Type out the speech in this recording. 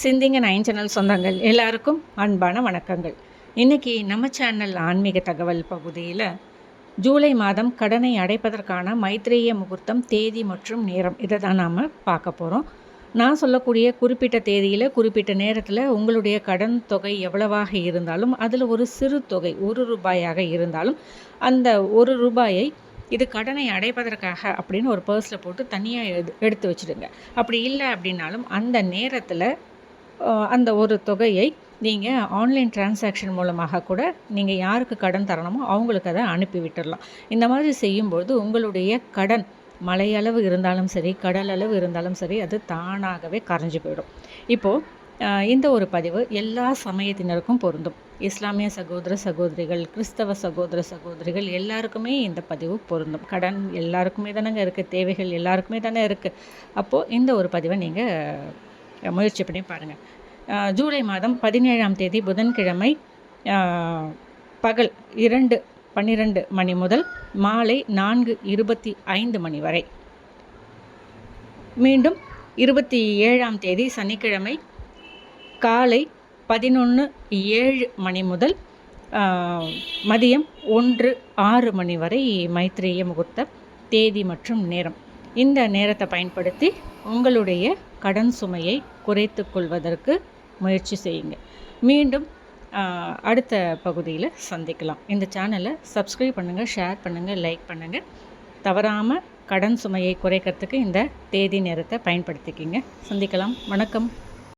சிந்திங்க nine channel சொந்தங்கள் எல்லாருக்கும் அன்பான வணக்கங்கள். இன்றைக்கி நம்ம சேனல் ஆன்மீக தகவல் பகுதியில் ஜூலை மாதம் கடனை அடைப்பதற்கான மைத்ரேய முகூர்த்தம் தேதி மற்றும் நேரம். இதை தான் நாம் பார்க்க போகிறோம் நான் சொல்லக்கூடிய குறிப்பிட்ட தேதியில் குறிப்பிட்ட நேரத்தில் உங்களுடைய கடன் தொகை எவ்வளவாக இருந்தாலும் அதில் ஒரு சிறு தொகை ஒரு ரூபாயாக இருந்தாலும் அந்த ஒரு ரூபாயை இது கடனை அடைப்பதற்காக அப்படின்னு ஒரு பர்ஸில் போட்டு தனியாக எடு எடுத்து வச்சுடுங்க. அப்படி இல்லை அப்படின்னாலும் அந்த நேரத்தில் அந்த ஒரு தொகையை நீங்கள் ஆன்லைன் டிரான்சாக்ஷன் மூலமாக கூட நீங்கள் யாருக்கு கடன் தரணுமோ அவங்களுக்கு அதை அனுப்பி விட்டுடலாம் இந்த மாதிரி செய்யும்போது உங்களுடைய கடன் மலையளவு இருந்தாலும் சரி கடல் அளவு இருந்தாலும் சரி அது தானாகவே கரைஞ்சு போயிடும். இப்போது இந்த ஒரு பதிவு எல்லா சமயத்தினருக்கும் பொருந்தும். இஸ்லாமிய சகோதர சகோதரிகள் கிறிஸ்தவ சகோதர சகோதரிகள் எல்லாருக்குமே இந்த பதிவு பொருந்தும். கடன் எல்லாருக்குமே தானேங்க இருக்குது தேவைகள் எல்லாருக்குமே தானே இருக்குது அப்போது இந்த ஒரு பதிவை நீங்கள் முயற்சி பண்ணி பாருங்கள் ஜூலை மாதம் பதினேழாம் தேதி புதன்கிழமை பகல் இரண்டு பன்னிரண்டு மணி முதல் மாலை நான்கு இருபத்தி ஐந்து மணி வரை. மீண்டும் இருபத்தி ஏழாம் தேதி சனிக்கிழமை காலை பதினொன்று ஏழு மணி முதல் மதியம் ஒன்று ஆறு மணி வரை மைத்ரேய முகூர்த்த தேதி மற்றும் நேரம். இந்த நேரத்தை பயன்படுத்தி உங்களுடைய கடன் சுமையை குறைத்து கொள்வதற்கு முயற்சி செய்யுங்க. மீண்டும் அடுத்த பகுதியில் சந்திக்கலாம். இந்த சேனலை சப்ஸ்கிரைப் பண்ணுங்கள் ஷேர் பண்ணுங்கள் லைக் பண்ணுங்கள் தவறாமல் கடன் சுமையை குறைக்கிறதுக்கு இந்த தேதி நேரத்தை பயன்படுத்திக்கிங்க. சந்திக்கலாம். வணக்கம்.